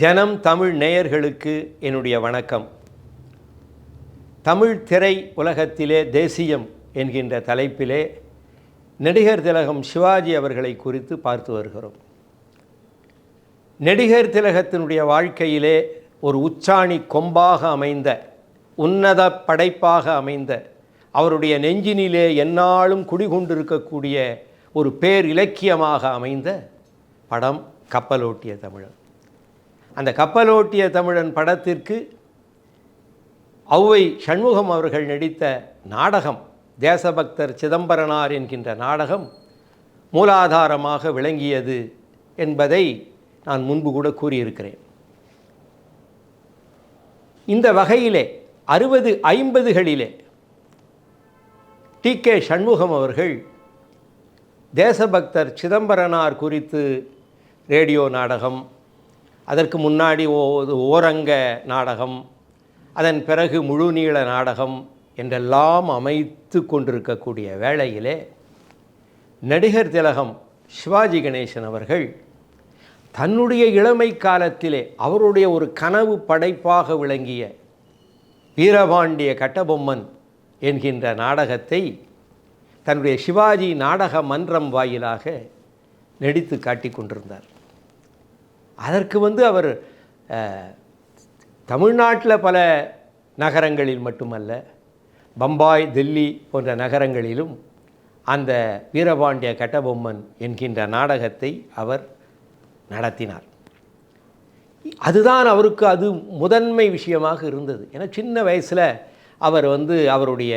ஜனம் தமிழ் நேயர்களுக்கு என்னுடைய வணக்கம். தமிழ் திரை உலகத்திலே தேசியம் என்கின்ற தலைப்பிலே நடிகர் திலகம் சிவாஜி அவர்களை குறித்து பார்த்து வருகிறோம். நடிகர் திலகத்தினுடைய வாழ்க்கையிலே ஒரு உச்சாணி கொம்பாக அமைந்த உன்னத படைப்பாக அமைந்த அவருடைய நெஞ்சினிலே எந்நாளும் குடிகொண்டிருக்கக்கூடிய ஒரு பேர் இலக்கியமாக அமைந்த படம் கப்பலோட்டிய தமிழன். அந்த கப்பலோட்டிய தமிழன் படத்திற்கு ஔவை சண்முகம் அவர்கள் நடித்த நாடகம் தேசபக்தர் சிதம்பரனார் என்கின்ற நாடகம் மூலாதாரமாக விளங்கியது என்பதை நான் முன்பு கூட கூறியிருக்கிறேன். இந்த வகையிலே அறுபது ஐம்பதுகளிலே டி கே சண்முகம் அவர்கள் தேசபக்தர் சிதம்பரனார் குறித்து ரேடியோ நாடகம் அதற்கு முன்னாடி ஓ ஓரங்க நாடகம் அதன் பிறகு முழுநீள நாடகம் என்றெல்லாம் அமைத்து கொண்டிருக்கக்கூடிய வேளையிலே நடிகர் திலகம் சிவாஜி கணேசன் அவர்கள் தன்னுடைய இளமை காலத்திலே அவருடைய ஒரு கனவு படைப்பாக விளங்கிய வீரபாண்டிய கட்டபொம்மன் என்கின்ற நாடகத்தை தன்னுடைய சிவாஜி நாடக மன்றம் வாயிலாக நடித்து காட்டி கொண்டிருந்தார். அதற்கு வந்து அவர் தமிழ்நாட்டில் பல நகரங்களில் மட்டுமல்ல பம்பாய் தில்லி போன்ற நகரங்களிலும் அந்த வீரபாண்டிய கட்டபொம்மன் என்கின்ற நாடகத்தை அவர் நடத்தினார். அதுதான் அவருக்கு அது முதன்மை விஷயமாக இருந்தது. ஏன்னா சின்ன வயசில் அவர் வந்து அவருடைய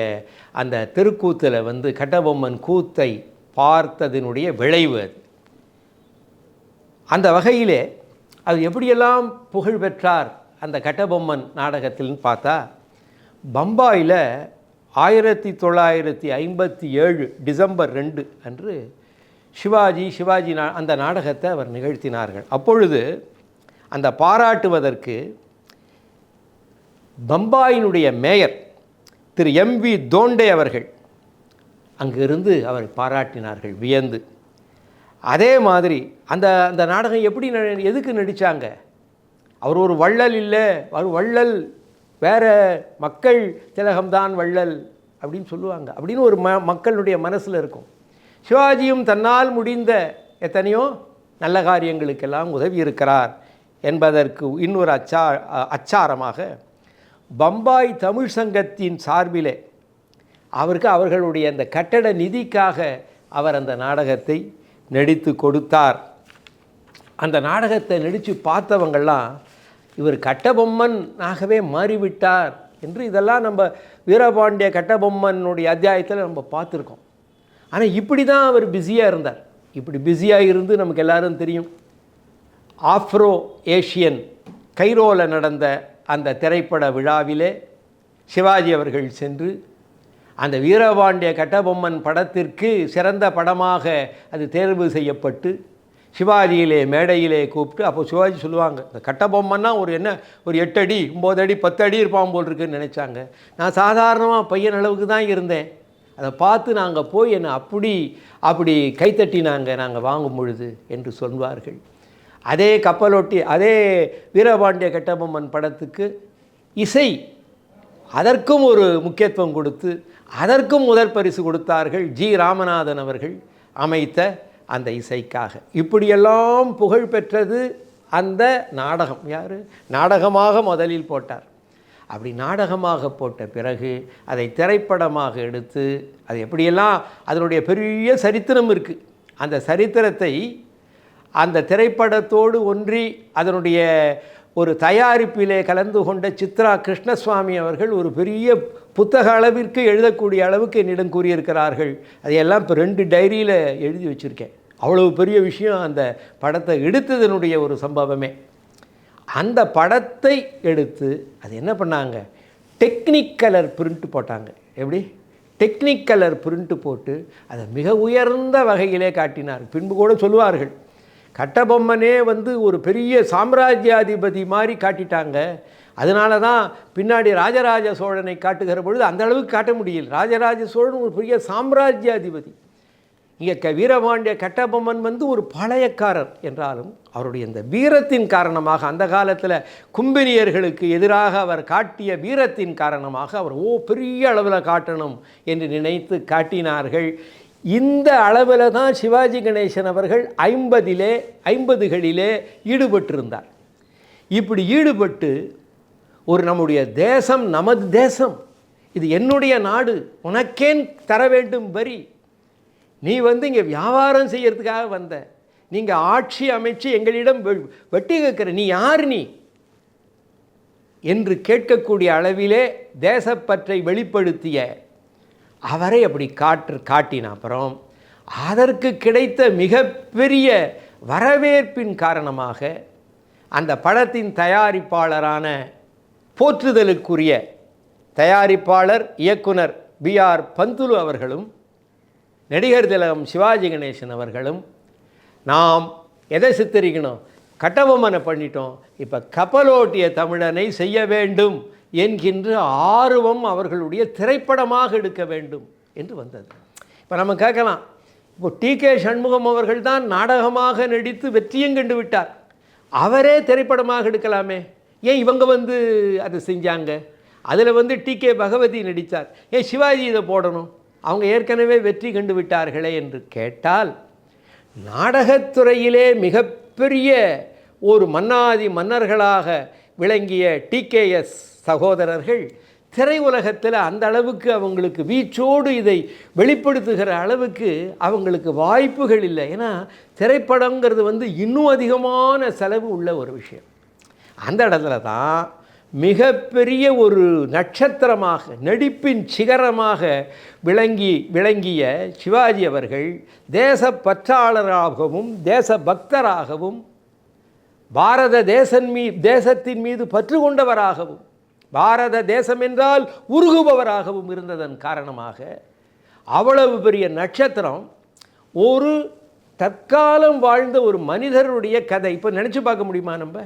அந்த தெருக்கூத்தில் வந்து கட்டபொம்மன் கூத்தை பார்த்ததினுடைய விளைவு அது. அந்த வகையிலே அது எப்படியெல்லாம் புகழ் பெற்றார் அந்த கட்டபொம்மன் நாடகத்தில்னு பார்த்தா பம்பாயில் ஆயிரத்தி தொள்ளாயிரத்தி ஐம்பத்தி ஏழு டிசம்பர் ரெண்டு அன்று சிவாஜி சிவாஜி நா அந்த நாடகத்தை அவர் நிகழ்த்தினார்கள். அப்பொழுது அந்த பாராட்டுவதற்கு பம்பாயினுடைய mayor Thiru M V Thonde அவர்கள் அங்கிருந்து அவரை பாராட்டினார்கள் வியந்து. அதே மாதிரி அந்த அந்த நாடகம் எப்படி ந- எதுக்கு நடித்தாங்க அவர் ஒரு வள்ளல் இல்லை அவர் வள்ளல் வேற மக்கள் திலகம்தான் வள்ளல் அப்படின்னு சொல்லுவாங்க. அப்படின்னு ஒரு ம மக்களுடைய மனசில் இருக்கும். சிவாஜியும் தன்னால் முடிந்த எத்தனையோ நல்ல காரியங்களுக்கெல்லாம் உதவி இருக்கிறார் என்பதற்கு இன்னொரு அச்சா அச்சாரமாக பம்பாய் தமிழ் சங்கத்தின் சார்பிலே அவருக்கு அவர்களுடைய அந்த கட்டட நிதிக்காக அவர் அந்த நாடகத்தை நடித்து கொடுத்தார். அந்த நாடகத்தை நடித்து பார்த்தவங்கள்லாம் இவர் கட்டபொம்மன் ஆகவே மாறிவிட்டார் என்று இதெல்லாம் நம்ம வீரபாண்டிய கட்டபொம்மனுடைய அத்தியாயத்தில் நம்ம பார்த்துருக்கோம். ஆனால் இப்படி தான் அவர் பிஸியாக இருந்தார். இப்படி பிஸியாக இருந்து நமக்கு எல்லாரும் தெரியும். ஆஃப்ரோ ஏஷியன் கைரோவில் நடந்த அந்த திரைப்பட விழாவிலே சிவாஜி அவர்கள் சென்று அந்த வீரபாண்டிய கட்டபொம்மன் படத்திற்கு சிறந்த படமாக அது தேர்வு செய்யப்பட்டு சிவாஜியிலே மேடையிலே கூப்பிட்டு அப்போ சிவாஜி சொல்லுவாங்க இந்த கட்டபொம்மன்னா ஒரு என்ன ஒரு எட்டு அடி ஒம்பது அடி பத்து அடி இருப்பான் போல் இருக்குன்னு நினச்சாங்க. நான் சாதாரணமாக பையன் அளவுக்கு தான் இருந்தேன். அதை பார்த்து நாங்கள் போய் என்னை அப்படி அப்படி கைத்தட்டினாங்க நாங்கள் வாங்கும் பொழுது என்று சொல்வார்கள். அதே கப்பலொட்டி அதே வீரபாண்டிய கட்டபொம்மன் படத்துக்கு இசை அதற்கும் ஒரு முக்கியத்துவம் கொடுத்து அதற்கும் முதற் பரிசு கொடுத்தார்கள் ஜி ராமநாதன் அவர்கள் அமைத்த அந்த இசைக்காக. இப்படியெல்லாம் புகழ் பெற்றது அந்த நாடகம். யார்? நாடகமாக முதலில் போட்டார். அப்படி நாடகமாக போட்ட பிறகு அதை திரைப்படமாக எடுத்து அது எப்படியெல்லாம் அதனுடைய பெரிய சரித்திரம் இருக்குது அந்த சரித்திரத்தை அந்த திரைப்படத்தோடு ஒன்றி அதனுடைய ஒரு தயாரிப்பிலே கலந்து கொண்ட சித்ரா கிருஷ்ணசுவாமி அவர்கள் ஒரு பெரிய புத்தக அளவிற்கு எழுதக்கூடிய அளவுக்கு என்னிடம் கூறியிருக்கிறார்கள். அதையெல்லாம் இப்போ ரெண்டு டைரியில் எழுதி வச்சுருக்கேன். அவ்வளவு பெரிய விஷயம் அந்த படத்தை எடுத்ததனுடைய ஒரு சம்பவமே. அந்த படத்தை எடுத்து அது என்ன பண்ணாங்க? டெக்னிக் கலர் பிரிண்ட் போட்டாங்க. எப்படி? டெக்னிக் கலர் பிரிண்ட் போட்டு அதை மிக உயர்ந்த வகையிலே காட்டினார் பின்பு கூட சொல்லுவார்கள். கட்டபொம்மனே வந்து ஒரு பெரிய சாம்ராஜ்யாதிபதி மாதிரி காட்டிட்டாங்க. அதனால தான் பின்னாடி ராஜராஜ சோழனை காட்டுகிற பொழுது அந்த அளவுக்கு காட்ட முடியல. ராஜராஜ சோழன் ஒரு பெரிய சாம்ராஜ்யாதிபதி. இங்கே க வீரபாண்டிய கட்டபொம்மன் வந்து ஒரு பழையக்காரர் என்றாலும் அவருடைய இந்த வீரத்தின் காரணமாக அந்த காலத்தில் கும்பினியர்களுக்கு எதிராக அவர் காட்டிய வீரத்தின் காரணமாக அவர் ஓ பெரிய அளவில் காட்டணும் என்று நினைத்து காட்டினார்கள். இந்த அளவில் தான் சிவாஜி கணேசன் அவர்கள் ஐம்பதிலே ஐம்பதுகளிலே ஈடுபட்டிருந்தார். இப்படி ஈடுபட்டு ஒரு நம்முடைய தேசம் நமது தேசம் இது என்னுடைய நாடு உனக்கேன் தர வேண்டும் வரி. நீ வந்து இங்கே வியாபாரம் செய்கிறதுக்காக வந்த. நீங்கள் ஆட்சி அமைச்சு எங்களிடம் வெ- வெட்டி கேட்குற நீ யார் நீ? என்று கேட்கக்கூடிய அளவிலே தேசப்பற்றை வெளிப்படுத்திய அவரை அப்படி காற்று காட்டின அப்புறம் அதற்கு கிடைத்த மிகப்பெரிய வரவேற்பின் காரணமாக அந்த படத்தின் தயாரிப்பாளரான போற்றுதலுக்குரிய தயாரிப்பாளர் இயக்குனர் பி ஆர் பந்துலு அவர்களும் நடிகர் திலகம் சிவாஜி கணேசன் அவர்களும் நாம் எதை சித்தரிக்கணும்? கட்டபொம்மனை பண்ணிட்டோம். இப்போ கப்பலோட்டிய தமிழனை செய்ய வேண்டும். என்கின்ற ஆர்வம் அவர்களுடைய திரைப்படமாக எடுக்க வேண்டும் என்று வந்தது. இப்போ நம்ம கேட்கலாம். இப்போ டி. கே. சண்முகம் அவர்கள் தான் நாடகமாக நடித்து வெற்றியும் கண்டு விட்டார். அவரே திரைப்படமாக எடுக்கலாமே? ஏன் இவங்க வந்து அதை செஞ்சாங்க? அதில் வந்து டி. கே. பகவதி நடித்தார். ஏன் சிவாஜி இதை போடணும்? அவங்க ஏற்கனவே வெற்றி கண்டு விட்டார்களே என்று கேட்டால் நாடகத்துறையிலே மிகப்பெரிய ஒரு மன்னாதி மன்னர்களாக விளங்கிய டிகேஎஸ் சகோதரர்கள் திரையுலகத்தில் அந்த அளவுக்கு அவங்களுக்கு வீச்சோடு இதை வெளிப்படுத்துகிற அளவுக்கு அவங்களுக்கு வாய்ப்புகள் இல்லை. ஏன்னா திரைப்படங்கிறது வந்து இன்னும் அதிகமான செலவு உள்ள ஒரு விஷயம். அந்த இடத்துல தான் மிகப்பெரிய ஒரு நட்சத்திரமாக நடிப்பின் சிகரமாக விளங்கி விளங்கிய சிவாஜி அவர்கள் தேசப்பற்றாளராகவும் தேசபக்தராகவும் பாரத தேசன் மீ தேசத்தின் மீது பற்று கொண்டவராகவும் பாரத தேசம் என்றால் உருகுபவராகவும் இருந்ததன் காரணமாக அவ்வளவு பெரிய நட்சத்திரம் ஒரு தற்காலம் வாழ்ந்த ஒரு மனிதருடைய கதை. இப்போ நினச்சி பார்க்க முடியுமா நம்ம?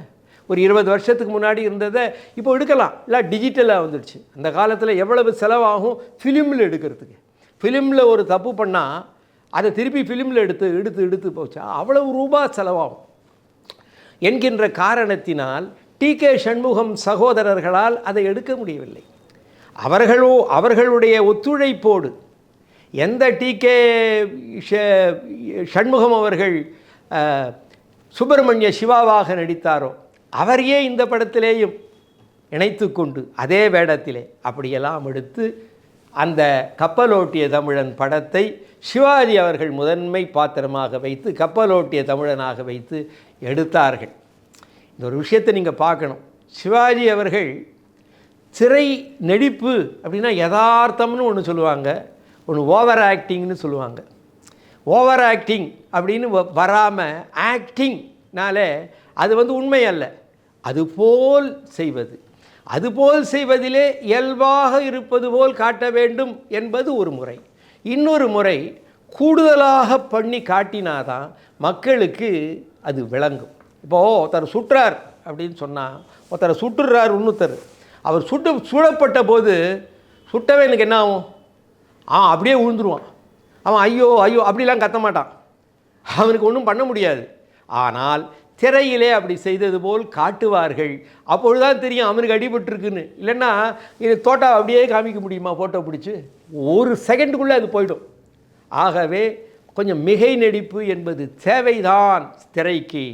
ஒரு இருபது வருஷத்துக்கு முன்னாடி இருந்ததை இப்போ எடுக்கலாம். இல்லை டிஜிட்டலாக வந்துடுச்சு. அந்த காலத்தில் எவ்வளவு செலவாகும்? ஃபிலிமில் எடுக்கிறதுக்கு. ஃபிலிமில் ஒரு தப்பு பண்ணால் அதை திருப்பி ஃபிலிமில் எடுத்து எடுத்து எடுத்து போச்சா? அவ்வளவு ரூபா செலவாகும். என்கின்ற காரணத்தினால் டி கே சண்முகம் சகோதரர்களால் அதை எடுக்க முடியவில்லை. அவர்களோ அவர்களுடைய ஒத்துழைப்போடு எந்த டி கே சண்முகம் அவர்கள் சுப்பிரமணிய சிவாவாக நடித்தாரோ அவரையே இந்த படத்திலேயும் இணைத்து கொண்டு அதே வேடத்திலே அப்படியெல்லாம் எடுத்து அந்த கப்பலோட்டிய தமிழன் படத்தை சிவாஜி அவர்கள் முதன்மை பாத்திரமாக வைத்து கப்பலோட்டிய தமிழனாக வைத்து எடுத்தார்கள். இந்த ஒரு விஷயத்தை நீங்கள் பார்க்கணும். சிவாஜி அவர்கள் திரை நடிப்பு அப்படின்னா யதார்த்தம்னு ஒன்று சொல்லுவாங்க. ஒன்று ஓவர் ஆக்டிங்னு சொல்லுவாங்க. ஓவர் ஆக்டிங் அப்படின்னு வராமல் ஆக்டிங்னாலே அது வந்து உண்மை அல்ல. அதுபோல் செய்வது. அதுபோல் செய்வதிலே இயல்பாக இருப்பது போல் காட்ட வேண்டும் என்பது ஒரு முறை. இன்னொரு முறை கூடுதலாக பண்ணி காட்டினாதான் மக்களுக்கு அது விளங்கும். இப்போது ஒருத்தர் சுட்டுறார் அப்படின்னு சொன்னால் ஒருத்தரை சுட்டுறார் இன்னொருத்தர் அவர் சுட்டு சுடப்பட்ட போது சுட்டவே எனக்கு என்ன ஆகும்? ஆ அப்படியே விழுந்துருவான் அவன் ஐயோ ஐயோ அப்படிலாம் கத்த மாட்டான். அவனுக்கு ஒன்றும் பண்ண முடியாது. ஆனால் திரையிலே அப்படி செய்தது போல் காட்டுவார்கள். அப்பொழுதுதான் தெரியும் அவனுக்கு அடிபட்டுருக்குன்னு. இல்லைன்னா இது தோட்டா அப்படியே காமிக்க முடியுமா ஃபோட்டோ பிடிச்சி? ஒரு செகண்டுக்குள்ளே அது போயிடும். ஆகவே கொஞ்சம் மிகை நடிப்பு என்பது தேவைதான் திரைக்கு.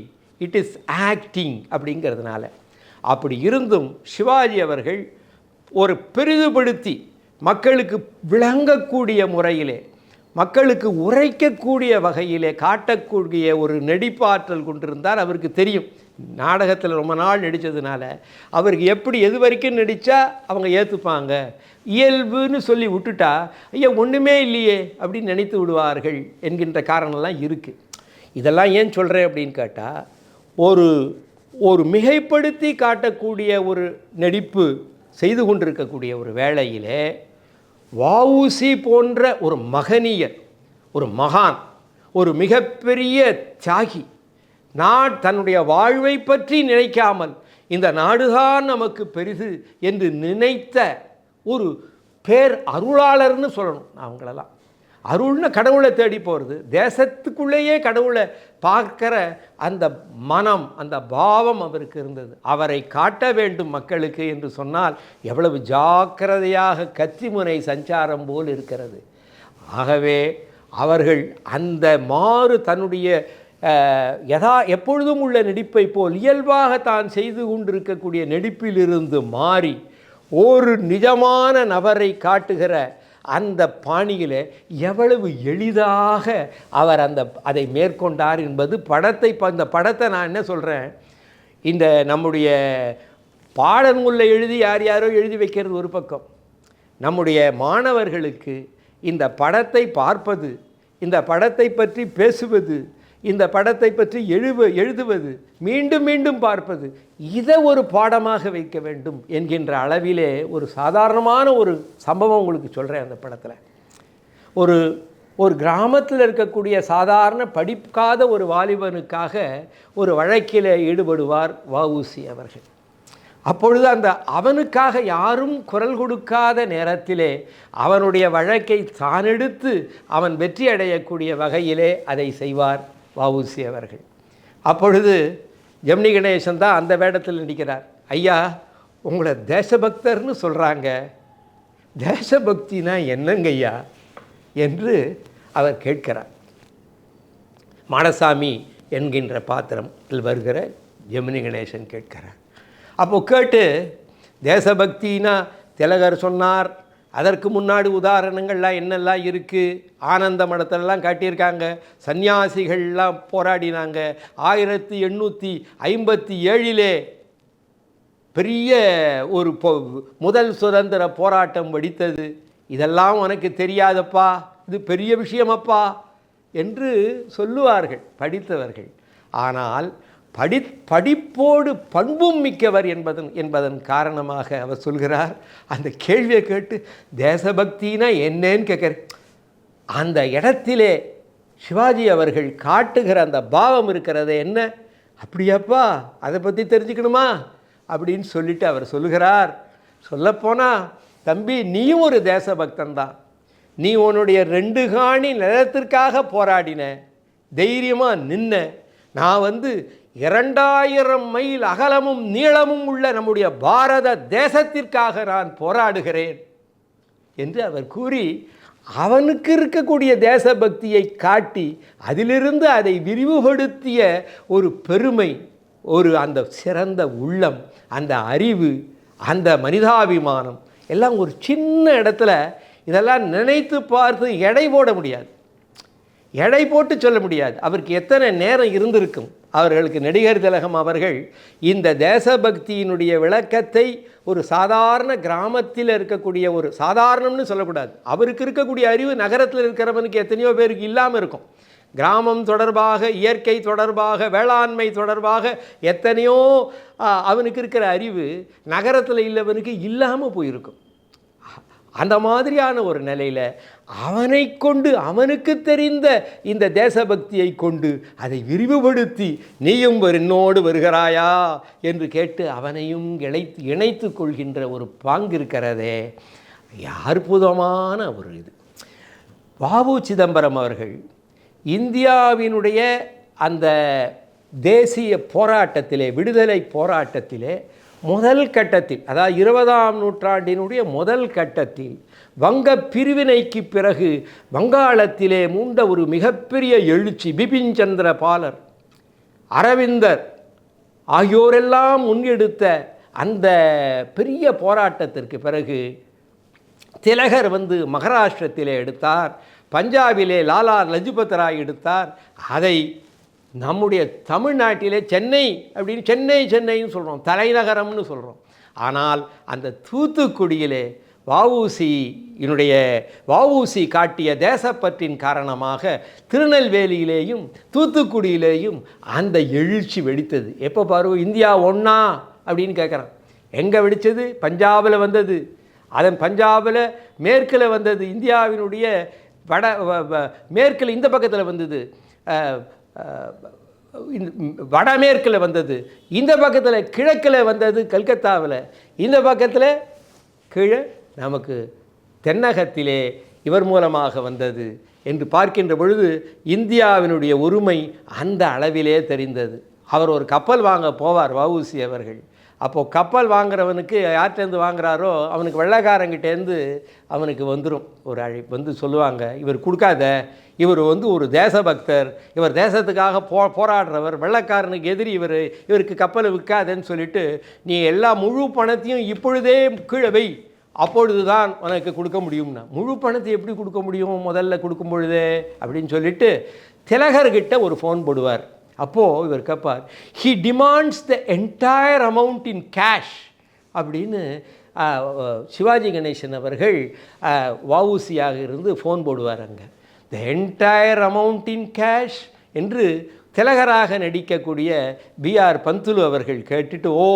இட் இஸ் ஆக்டிங் அப்படிங்கிறதுனால. அப்படி இருந்தும் சிவாஜி அவர்கள் ஒரு பெரிதுபடுத்தி மக்களுக்கு விளங்கக்கூடிய முறையிலே மக்களுக்கு உரைக்கக்கூடிய வகையிலே காட்டக்கூடிய ஒரு நெடிப்பாற்றல் கொண்டிருந்தார் அவருக்கு தெரியும். நாடகத்தில் ரொம்ப நாள் நடித்ததுனால அவருக்கு எப்படி எது வரைக்கும் நடித்தா அவங்க ஏற்றுப்பாங்க இயல்புன்னு சொல்லி விட்டுட்டா ஐயா ஒன்றுமே இல்லையே அப்படின்னு நினைத்து விடுவார்கள் என்கின்ற காரணம்லாம் இருக்குது இதெல்லாம் ஏன் சொல்கிறேன் அப்படின்னு கேட்டால் ஒரு ஒரு மிகைப்படுத்தி காட்டக்கூடிய ஒரு நடிப்பு செய்து கொண்டிருக்கக்கூடிய ஒரு வேளையிலே வவுசி போன்ற ஒரு மகனியர் ஒரு மகான் ஒரு மிகப்பெரிய தியாகி நான் தன்னுடைய வாழ்வை பற்றி நினைக்காமல் இந்த நாடுதான் நமக்கு பெரிது என்று நினைத்த ஒரு பேர் அருளாளர்னு சொல்லணும் அவங்களெல்லாம் அருள்னு கடவுளை தேடி போகிறது தேசத்துக்குள்ளேயே கடவுளை பார்க்கிற அந்த மனம் அந்த பாவம் அவருக்கு இருந்தது. அவரை காட்ட வேண்டும் மக்களுக்கு என்று சொன்னால் எவ்வளவு ஜாக்கிரதையாக கத்திமுனை சஞ்சாரம் போல் இருக்கிறது. ஆகவே அவர்கள் அந்த மாறு தன்னுடைய எதா யதா எப்பொழுதும் உள்ள நடிப்பை போல் இயல்பாக தான் செய்து கொண்டிருக்கக்கூடிய நடிப்பிலிருந்து மாறி ஒரு நிஜமான நபரை காட்டுகிற அந்த பாணியில் எவ்வளவு எளிதாக அவர் அந்த அதை மேற்கொண்டார் என்பது படத்தை இப்ப அந்த படத்தை நான் என்ன சொல்கிறேன் இந்த நம்முடைய பாடநூலில் எழுதி யார் யாரோ எழுதி வைக்கிறது ஒரு பக்கம். நம்முடைய மாணவர்களுக்கு இந்த படத்தை பார்ப்பது இந்த படத்தை பற்றி பேசுவது இந்த படத்தை பற்றி எழுவ எழுதுவது மீண்டும் மீண்டும் பார்ப்பது இதை ஒரு பாடமாக வைக்க வேண்டும் என்கின்ற அளவிலே ஒரு சாதாரணமான ஒரு சம்பவம் உங்களுக்கு சொல்கிறேன் அந்த படத்தில். ஒரு ஒரு கிராமத்தில் இருக்கக்கூடிய சாதாரண படிக்காத ஒரு வாலிபனுக்காக ஒரு வழக்கில் ஈடுபடுவார் வஉசி அவர்கள். அப்பொழுது அந்த அவனுக்காக யாரும் குரல் கொடுக்காத நேரத்திலே அவனுடைய வழக்கை தான் எடுத்து அவன் வெற்றி அடையக்கூடிய வகையிலே அதை செய்வார். வஉசி அவர்கள். அப்பொழுது ஜெமினி கணேசன் தான் அந்த வேடத்தில் நடிக்கிறார். ஐயா உங்களை தேசபக்தர்னு சொல்கிறாங்க தேசபக்தினா என்னங்க ஐயா? என்று அவர் கேட்கிறார். மாடசாமி என்கின்ற பாத்திரத்தில் வருகிற ஜெமினி கணேசன் கேட்கிறார். அப்போது கேட்டு தேசபக்தினா திலகர் சொன்னார் அதற்கு முன்னாடி உதாரணங்கள்லாம் என்னெல்லாம் இருக்குது ஆனந்த மடத்திலலாம் காட்டியிருக்காங்க. சன்னியாசிகள்லாம் போராடினாங்க. ஆயிரத்தி எண்ணூற்றி ஐம்பத்தி ஏழிலே பெரிய ஒரு முதல் சுதந்திர போராட்டம் வெடித்தது. இதெல்லாம் உனக்கு தெரியாதப்பா? இது பெரிய விஷயமப்பா? என்று சொல்லுவார்கள் படித்தவர்கள். ஆனால் படி படிப்போடு பண்பும் மிக்கவர் என்பதன் என்பதன் காரணமாக அவர் சொல்கிறார். அந்த கேள்வியை கேட்டு தேசபக்தினா என்னன்னு கேட்குற அந்த இடத்திலே சிவாஜி அவர்கள் காட்டுகிற அந்த பாவம் இருக்கிறது என்ன? அப்படியாப்பா அதை பற்றி தெரிஞ்சுக்கணுமா? அப்படின்னு சொல்லிட்டு அவர் சொல்லுகிறார். சொல்லப்போனால் தம்பி நீயும் ஒரு தேசபக்தன் தான் நீ உன்னுடைய ரெண்டு காணி நிலத்திற்காக போராடின. தைரியமாக நின்ன. நான் வந்து இரண்டாயிரம் மைல் அகலமும் நீளமும் உள்ள நம்முடைய பாரத தேசத்திற்காக நான் போராடுகிறேன் என்று அவர் கூறி அவனுக்கு இருக்கக்கூடிய தேசபக்தியை காட்டி அதிலிருந்து அதை விரிவுபடுத்திய ஒரு பெருமை ஒரு அந்த சிறந்த உள்ளம் அந்த அறிவு அந்த மனிதாபிமானம் எல்லாம் ஒரு சின்ன இடத்துல இதெல்லாம் நினைத்து பார்த்து எடை போட முடியாது. எடை போட்டு சொல்ல முடியாது. அவருக்கு எத்தனை நேரம் இருந்திருக்கும்? அவர்களுக்கு நடிகர் திலகம் அவர்கள் இந்த தேசபக்தியினுடைய விளக்கத்தை ஒரு சாதாரண கிராமத்தில் இருக்கக்கூடிய ஒரு சாதாரணம்னு சொல்லக்கூடாது. அவருக்கு இருக்கக்கூடிய அறிவு நகரத்தில் இருக்கிறவனுக்கு எத்தனையோ பேருக்கு இல்லாமல் இருக்கும். கிராமம் தொடர்பாக இயற்கை தொடர்பாக வேளாண்மை தொடர்பாக எத்தனையோ அவனுக்கு இருக்கிற அறிவு நகரத்தில் இல்லவனுக்கு இல்லாமல் போயிருக்கும். அந்த மாதிரியான ஒரு நிலையில் அவனை கொண்டு அவனுக்கு தெரிந்த இந்த தேசபக்தியை கொண்டு அதை விரிவுபடுத்தி நீயும் என்னோடு வருகிறாயா என்று கேட்டு அவனையும் இணைத்து இணைத்து கொள்கின்ற ஒரு பாங்கு இருக்கிறதே அற்புதமான ஒரு இது. பாபு சிதம்பரம் அவர்கள் இந்தியாவினுடைய அந்த தேசிய போராட்டத்திலே விடுதலை போராட்டத்திலே முதல் கட்டத்தில் அதாவது இருபதாம் நூற்றாண்டினுடைய முதல் கட்டத்தில் வங்க பிரிவினைக்கு பிறகு வங்காளத்திலே மூண்ட ஒரு மிகப்பெரிய எழுச்சி பிபின் சந்திர பாலர் அரவிந்தர் ஆகியோரெல்லாம் முன்னெடுத்த அந்த பெரிய போராட்டத்திற்கு பிறகு திலகர் வந்து மகாராஷ்டிரத்திலே எடுத்தார் பஞ்சாபிலே லாலா லஜுபத் ராய் எடுத்தார் அதை நம்முடைய தமிழ்நாட்டிலே சென்னை அப்படின்னு சென்னை சென்னைன்னு சொல்கிறோம் தலைநகரம்னு சொல்கிறோம் ஆனால் அந்த தூத்துக்குடியிலே வஉசியினுடைய வஉசி காட்டிய தேசப்பற்றின் காரணமாக திருநெல்வேலியிலேயும் தூத்துக்குடியிலேயும் அந்த எழுச்சி வெடித்தது. எப்போ பாரு இந்தியா ஒன்றா அப்படின்னு கேட்குறான் எங்கே வெடித்தது பஞ்சாபில் வந்தது. அதன் பஞ்சாபில் மேற்கில் வந்தது. இந்தியாவினுடைய வட வ- வ- மேற்கில் இந்த பக்கத்தில் வந்தது. வடமேற்கில் வந்தது இந்த பக்கத்தில் கிழக்கில் வந்தது கல்கத்தாவில் இந்த பக்கத்தில் கீழே நமக்கு தென்னகத்திலே இவர் மூலமாக வந்தது என்று பார்க்கின்ற பொழுது இந்தியாவினுடைய உரிமை அந்த அளவிலே தெரிந்தது. அவர் ஒரு கப்பல் வாங்க போவார் வவுசி அவர்கள். அப்போது கப்பல் வாங்குறவனுக்கு யார்கிட்டேருந்து வாங்குறாரோ அவனுக்கு வெள்ளைக்காரங்கிட்டேருந்து அவனுக்கு வந்துடும் ஒரு அழைப்பு வந்து சொல்லுவாங்க இவர் கொடுக்காத இவர் வந்து ஒரு தேசபக்தர் இவர் தேசத்துக்காக போ போராடுறவர் வெள்ளைக்காரனுக்கு எதிரி இவர் இவருக்கு கப்பலை விற்காதேன்னு சொல்லிட்டு நீ எல்லா முழு பணத்தையும் இப்பொழுதே கீழே வை அப்பொழுது தான் உனக்கு கொடுக்க முடியும்னா. முழு பணத்தை எப்படி கொடுக்க முடியும் முதல்ல கொடுக்கும் பொழுதே அப்படின்னு சொல்லிட்டு திலகர்கிட்ட ஒரு ஃபோன் போடுவார். அப்போது இவர் கேட்பார் he demands the entire amount in cash அப்படின்னு சிவாஜி கணேசன் அவர்கள் வவுசியாக இருந்து ஃபோன் போடுவார் அங்கே. The entire amount in cash என்று திலகராக நடிக்கக்கூடிய பிஆர் பந்துலு அவர்கள் கேட்டுட்டு ஓ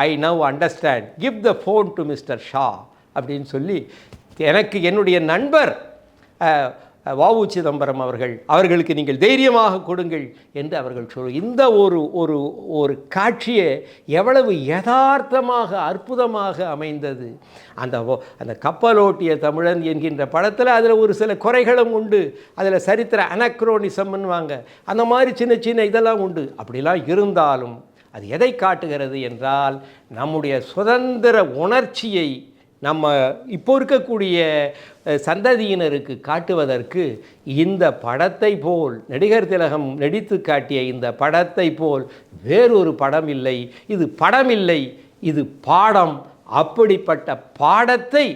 I now understand give the phone to mister Shah அப்படின்னு சொல்லி எனக்கு என்னுடைய நண்பர் வாவு சிதம்பரம் அவர்கள் அவர்களுக்கு நீங்கள் தைரியமாக கொடுங்கள் என்று அவர்கள் சொல் இந்த ஒரு ஒரு ஒரு காட்சியை எவ்வளவு யதார்த்தமாக அற்புதமாக அமைந்தது. அந்த அந்த கப்பலோட்டிய தமிழன் என்கின்ற படத்தில் அதில் ஒரு சில குறைகளும் உண்டு. அதில் சரித்திர அனக்ரோனிசம்னுவாங்க அந்த மாதிரி சின்ன சின்ன இதெல்லாம் உண்டு. அப்படிலாம் இருந்தாலும் அது எதை காட்டுகிறது என்றால் நம்முடைய சுதந்திர உணர்ச்சியை நம்ம இப்போ இருக்கக்கூடிய சந்ததியினருக்கு காட்டுவதற்கு இந்த படத்தை போல் நடிகர் திலகம் நடித்து காட்டிய இந்த படத்தை போல் வேறொரு படம் இல்லை. இது படம் இல்லை இது பாடம். அப்படிப்பட்ட பாடத்தை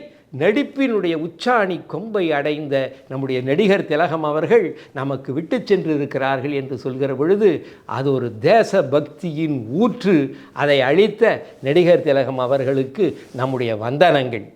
நடிப்பினுடைய உச்சாணி கொம்பை அடைந்த நம்முடைய நடிகர் திலகம் அவர்கள் நமக்கு விட்டு சென்று இருக்கிறார்கள் என்று சொல்கிற பொழுது அது ஒரு தேச பக்தியின் ஊற்று. அதை அளித்த நடிகர் திலகம் அவர்களுக்கு நம்முடைய வந்தனங்கள்.